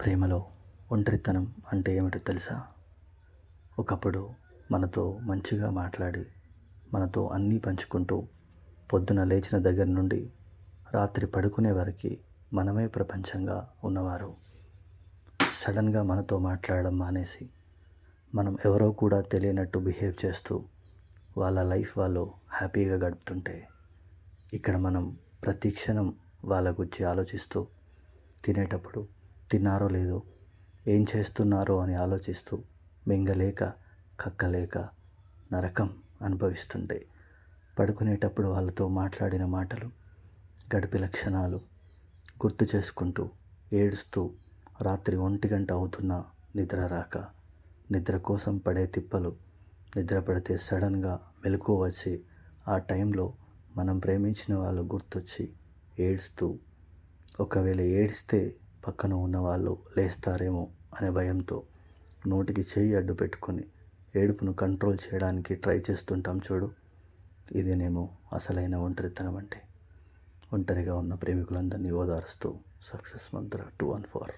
ప్రేమలో ఒంటరితనం అంటే ఏమిటో తెలుసా? ఒకప్పుడు మనతో మంచిగా మాట్లాడి మనతో అన్నీ పంచుకుంటూ పొద్దున లేచిన దగ్గర నుండి రాత్రి పడుకునే వరకు మనమే ప్రపంచంగా ఉన్నవారు. సడన్గా మనతో మాట్లాడడం మానేసి మనం ఎవరో కూడా తెలియనట్టు బిహేవ్ చేస్తూ వాళ్ళ లైఫ్ వాళ్ళు హ్యాపీగా గడుపుతుంటే ఇక్కడ మనం ప్రతి క్షణం వాళ్ళ గురించి ఆలోచిస్తూ తినేటప్పుడు తిన్నారో లేదో ఏం చేస్తున్నారో అని ఆలోచిస్తూ మింగలేక కక్కలేక నరకం అనుభవిస్తుంటే పడుకునేటప్పుడు వాళ్ళతో మాట్లాడిన మాటలు గడిపి లక్షణాలు గుర్తు చేసుకుంటూ ఏడుస్తూ రాత్రి ఒంటి గంట అవుతున్నా నిద్ర రాక నిద్ర కోసం పడే తిప్పలు నిద్ర పడితే సడన్గా మెలకు వచ్చి ఆ టైంలో మనం ప్రేమించిన వాళ్ళు గుర్తొచ్చి ఏడుస్తూ ఒకవేళ ఏడిస్తే పక్కన ఉన్నవాళ్ళు లేస్తారేమో అనే భయంతో నోటికి చేయి అడ్డు పెట్టుకొని ఏడుపును కంట్రోల్ చేయడానికి ట్రై చేస్తుంటాం చూడు. ఇదేనేమో అసలైన ఒంటరితనం అంటే. ఒంటరిగా ఉన్న ప్రేమికులందరినీ ఓదారుస్తూ success mantra two one four.